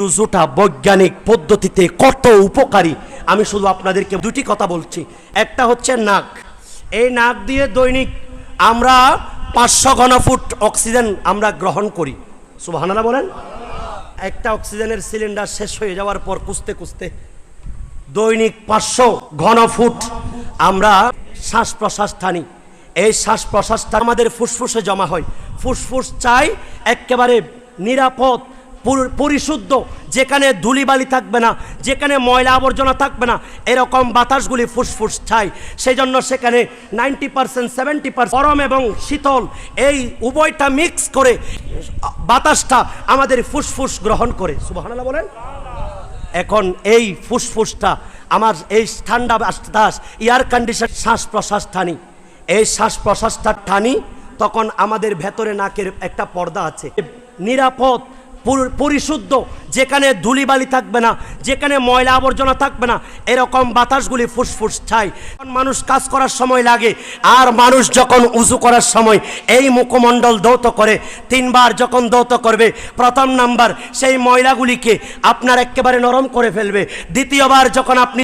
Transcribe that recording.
রুজুটা বৈজ্ঞানিক পদ্ধতিতে কত উপকারী? আমি শুধু আপনাদেরকে দুটি কথা বলছি। একটা হচ্ছে নাক। এই নাক দিয়ে দৈনিক আমরা পাঁচশো ঘনফুট অক্সিজেন আমরা গ্রহণ করি। সুবাহানারা বলেন। একটা অক্সিজেনের সিলিন্ডার শেষ হয়ে যাওয়ার পর কুস্তে কুস্তে দৈনিক পাঁচশো ঘনফুট আমরা শ্বাস প্রশ্বাস টানি এই শ্বাস প্রশ্বাসটা আমাদের ফুসফুসে জমা হয়। ফুসফুস চাই একেবারে নিরাপদ পরিশুদ্ধ, যেখানে ধুলিবালি থাকবে না, যেখানে ময়লা আবর্জনা থাকবে না, এরকম বাতাসগুলি ফুসফুস চাই সেই জন্য সেখানে নাইনটি পার্সেন্ট, সেভেন্টি গরম এবং শীতল এই উভয়টা মিক্স করে বাতাসটা আমাদের ফুসফুস গ্রহণ করে। সুবহানাল্লাহ বলেন। এখন এই ফুসফুসটা আমার এই ঠান্ডা বাতাস এয়ার কন্ডিশন শ্বাস প্রশ্বাস টানি। এই শ্বাস প্রশ্বাসটা টানি, তখন আমাদের ভেতরে নাকের একটা পর্দা আছে। নিরাপদ পরিশুদ্ধ, যেখানে ধুলিবালি থাকবে না, যেখানে ময়লা আবর্জনা থাকবে না, এরকম বাতাসগুলি ফুসফুস ছায় মানুষ কাজ করার সময় লাগে, আর মানুষ যখন উঁচু করার সময় এই মুখমণ্ডল দৌত করে, তিনবার যখন দৌত করবে, প্রথম নাম্বার সেই ময়লাগুলিকে আপনার একেবারে নরম করে ফেলবে। দ্বিতীয়বার যখন আপনি